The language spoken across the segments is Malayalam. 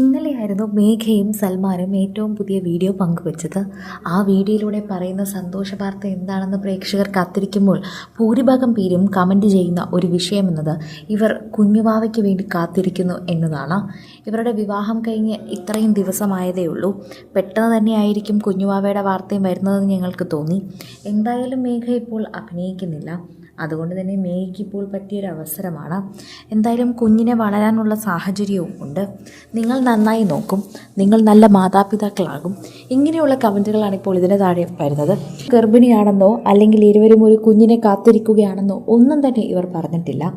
ഇന്നലെയായിരുന്നു മേഘയും സൽമാനും ഏറ്റവും പുതിയ വീഡിയോ പങ്കുവച്ചത്. ആ വീഡിയോയിലൂടെ പറയുന്ന സന്തോഷ വാർത്ത എന്താണെന്ന് പ്രേക്ഷകർ കാത്തിരിക്കുമ്പോൾ ഭൂരിഭാഗം പേരും കമന്റ് ചെയ്യുന്ന ഒരു വിഷയമെന്നത് ഇവർ കുഞ്ഞുവാവയ്ക്ക് വേണ്ടി കാത്തിരിക്കുന്നു എന്നതാണ്. ഇവരുടെ വിവാഹം കഴിഞ്ഞ് ഇത്രയും ദിവസമായതേ ഉള്ളൂ. പെട്ടെന്ന് തന്നെയായിരിക്കും കുഞ്ഞുവാവയുടെ വാർത്തയും വരുന്നതെന്ന് ഞങ്ങൾക്ക് തോന്നി. എന്തായാലും മേഘ ഇപ്പോൾ അഭിനയിക്കുന്നില്ല. അതുകൊണ്ട് തന്നെ മേയ്ക്ക് ഇപ്പോൾ പറ്റിയൊരു അവസരമാണ് എന്തായാലും കുഞ്ഞിനെ വളരാനുള്ള സാഹചര്യവും ഉണ്ട്. നിങ്ങൾ നന്നായി നോക്കും. നിങ്ങൾ നല്ല മാതാപിതാക്കളാകും. ഇങ്ങനെയുള്ള കമന്റുകളാണ് ഇപ്പോൾ ഇതിന് താഴെ വരുന്നത്. ഗർഭിണിയാണെന്നോ അല്ലെങ്കിൽ ഇരുവരും ഒരു കുഞ്ഞിനെ കാത്തിരിക്കുകയാണെന്നോ ഒന്നും തന്നെ ഇവർ പറഞ്ഞിട്ടില്ല.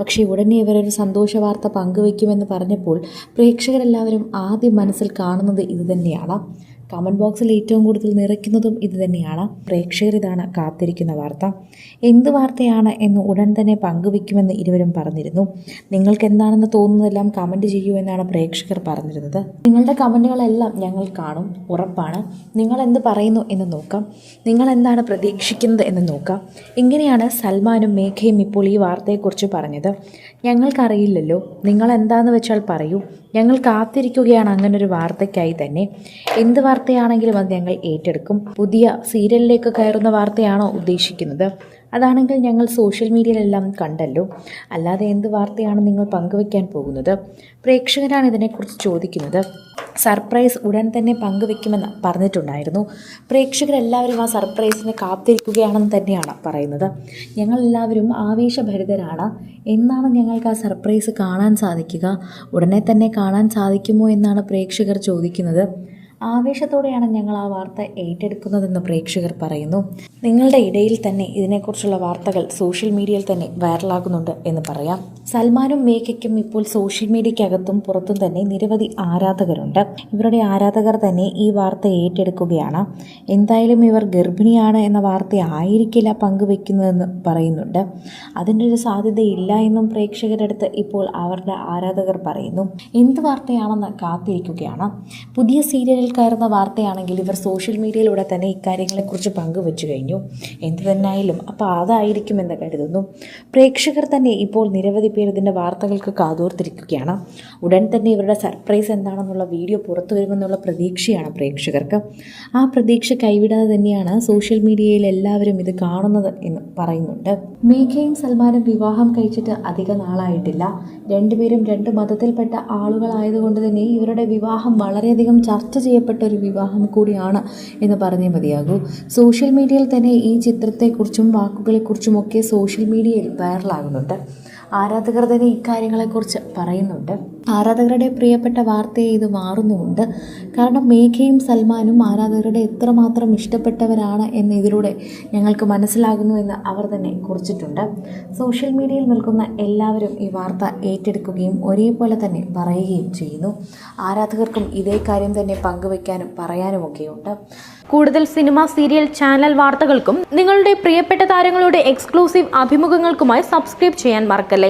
പക്ഷേ ഉടനെ ഇവരൊരു സന്തോഷ വാർത്ത പങ്കുവയ്ക്കുമെന്ന് പറഞ്ഞപ്പോൾ പ്രേക്ഷകരെല്ലാവരും ആദ്യം മനസ്സിൽ കാണുന്നത് ഇത് തന്നെയാണ്. കമന്റ് ബോക്സിൽ ഏറ്റവും കൂടുതൽ നിറയ്ക്കുന്നതും ഇത് തന്നെയാണ്. പ്രേക്ഷകർ ഇതാണ് കാത്തിരിക്കുന്ന വാർത്ത. എന്ത് വാർത്തയാണ് എന്ന് ഉടൻ തന്നെ പങ്കുവെക്കുമെന്ന് ഇരുവരും പറഞ്ഞിരുന്നു. നിങ്ങൾക്ക് എന്താണെന്ന് തോന്നുന്നതെല്ലാം കമന്റ് ചെയ്യൂ എന്നാണ് പ്രേക്ഷകർ പറഞ്ഞിരുന്നത്. നിങ്ങളുടെ കമന്റുകളെല്ലാം ഞങ്ങൾ കാണും. ഉറപ്പാണ്. നിങ്ങൾ എന്ത് പറയുന്നു എന്ന് നോക്കാം. നിങ്ങൾ എന്താണ് പ്രതീക്ഷിക്കുന്നത് എന്ന് നോക്കാം. ഇങ്ങനെയാണ് സൽമാനും മേഘയും ഇപ്പോൾ ഈ വാർത്തയെക്കുറിച്ച് പറഞ്ഞത്. ഞങ്ങൾക്കറിയില്ലല്ലോ. നിങ്ങൾ എന്താണെന്ന് വെച്ചാൽ പറയൂ. ഞങ്ങൾ കാത്തിരിക്കുകയാണ്. അങ്ങനൊരു വാർത്തയ്ക്കായി തന്നെ. എന്ത് വാർത്തയാണെങ്കിലും അത് ഞങ്ങൾ ഏറ്റെടുക്കും. പുതിയ സീരിയലിലേക്ക് കയറുന്ന വാർത്തയാണോ ഉദ്ദേശിക്കുന്നത്? അതാണെങ്കിൽ ഞങ്ങൾ സോഷ്യൽ മീഡിയയിലെല്ലാം കണ്ടല്ലോ. അല്ലാതെ എന്ത് വാർത്തയാണ് നിങ്ങൾ പങ്കുവയ്ക്കാൻ പോകുന്നത്? പ്രേക്ഷകരാണ് ഇതിനെക്കുറിച്ച് ചോദിക്കുന്നത്. സർപ്രൈസ് ഉടൻ തന്നെ പങ്കുവെക്കുമെന്ന് പറഞ്ഞിട്ടുണ്ടായിരുന്നു. പ്രേക്ഷകരെല്ലാവരും ആ സർപ്രൈസിനെ കാത്തിരിക്കുകയാണെന്ന് തന്നെയാണ് പറയുന്നത്. ഞങ്ങളെല്ലാവരും ആവേശഭരിതരാണ്. എന്നാണ് ഞങ്ങൾക്ക് ആ സർപ്രൈസ് കാണാൻ സാധിക്കുക? ഉടനെ തന്നെ കാണാൻ സാധിക്കുമോ എന്നാണ് പ്രേക്ഷകർ ചോദിക്കുന്നത്. ആവേശത്തോടെയാണ് ഞങ്ങൾ ആ വാർത്ത ഏറ്റെടുക്കുന്നതെന്ന് പ്രേക്ഷകർ പറയുന്നു. നിങ്ങളുടെ ഇടയിൽ തന്നെ ഇതിനെക്കുറിച്ചുള്ള വാർത്തകൾ സോഷ്യൽ മീഡിയയിൽ തന്നെ വൈറലാകുന്നുണ്ട് എന്ന് പറയാം. സൽമാനും മേഘയ്ക്കും ഇപ്പോൾ സോഷ്യൽ മീഡിയയ്ക്കകത്തും പുറത്തും തന്നെ നിരവധി ആരാധകരുണ്ട്. ഇവരുടെ ആരാധകർ തന്നെ ഈ വാർത്ത ഏറ്റെടുക്കുകയാണ്. എന്തായാലും ഇവർ ഗർഭിണിയാണ് എന്ന വാർത്ത ആയിരിക്കില്ല പങ്കുവെക്കുന്നതെന്ന് പറയുന്നുണ്ട്. അതിന്റെ ഒരു സാധ്യതയില്ല എന്നും പ്രേക്ഷകരുടെ അടുത്ത് ഇപ്പോൾ അവരുടെ ആരാധകർ പറയുന്നു. എന്ത് വാർത്തയാണെന്ന് കാത്തിരിക്കുകയാണ്. പുതിയ സീരിയലിൽ കയറുന്ന വാർത്തയാണെങ്കിൽ ഇവർ സോഷ്യൽ മീഡിയയിലൂടെ തന്നെ ഇക്കാര്യങ്ങളെക്കുറിച്ച് പങ്കുവച്ചു കഴിഞ്ഞു. എന്തു തന്നെയായാലും അപ്പോൾ അതായിരിക്കുമെന്ന് കരുതുന്നു. പ്രേക്ഷകർ തന്നെ ഇപ്പോൾ നിരവധി പേർ ഇതിന്റെ വാർത്തകൾക്ക് കാതോർത്തിരിക്കുകയാണ്. ഉടൻ തന്നെ ഇവരുടെ സർപ്രൈസ് എന്താണെന്നുള്ള വീഡിയോ പുറത്തു വരുമെന്നുള്ള പ്രതീക്ഷയാണ് പ്രേക്ഷകർക്ക്. ആ പ്രതീക്ഷ കൈവിടാതെ തന്നെയാണ് സോഷ്യൽ മീഡിയയിൽ എല്ലാവരും ഇത് കാണുന്നത് എന്ന് പറയുന്നുണ്ട്. മേഘയും സൽമാനും വിവാഹം കഴിച്ചിട്ട് അധിക നാളായിട്ടില്ല. രണ്ടുപേരും രണ്ട് മതത്തിൽപ്പെട്ട ആളുകളായതുകൊണ്ട് തന്നെ ഇവരുടെ വിവാഹം വളരെയധികം ചർച്ച ചെയ്യപ്പെട്ട ഒരു വിവാഹം കൂടിയാണ് എന്ന് പറഞ്ഞേ മതിയാകൂ. സോഷ്യൽ മീഡിയയിൽ തന്നെ ഈ ചിത്രത്തെക്കുറിച്ചും വാക്കുകളെക്കുറിച്ചും ഒക്കെ സോഷ്യൽ മീഡിയയിൽ വൈറലാകുന്നുണ്ട്. ആരാധകർ തന്നെ ഇക്കാര്യങ്ങളെക്കുറിച്ച് പറയുന്നുണ്ട്. ആരാധകരുടെ പ്രിയപ്പെട്ട വാർത്തയെ ഇത് മാറുന്നുമുണ്ട്. കാരണം മേഘയും സൽമാനും ആരാധകരുടെ എത്രമാത്രം ഇഷ്ടപ്പെട്ടവരാണ് എന്ന് ഇതിലൂടെ ഞങ്ങൾക്ക് മനസ്സിലാകുന്നു എന്ന് അവർ തന്നെ കുറിച്ചിട്ടുണ്ട്. സോഷ്യൽ മീഡിയയിൽ നിൽക്കുന്ന എല്ലാവരും ഈ വാർത്ത ഏറ്റെടുക്കുകയും ഒരേപോലെ തന്നെ പറയുകയും ചെയ്യുന്നു. ആരാധകർക്കും ഇതേ കാര്യം തന്നെ പങ്കുവയ്ക്കാനും പറയാനുമൊക്കെയുണ്ട് കൂടുതൽ സിനിമ സീരിയൽ ചാനൽ വാർത്തകൾക്കും നിങ്ങളുടെ പ്രിയപ്പെട്ട താരങ്ങളുടെ എക്സ്ക്ലൂസീവ് അഭിമുഖങ്ങൾക്കുമായി സബ്സ്ക്രൈബ് ചെയ്യാൻ മറക്കല്ലേ?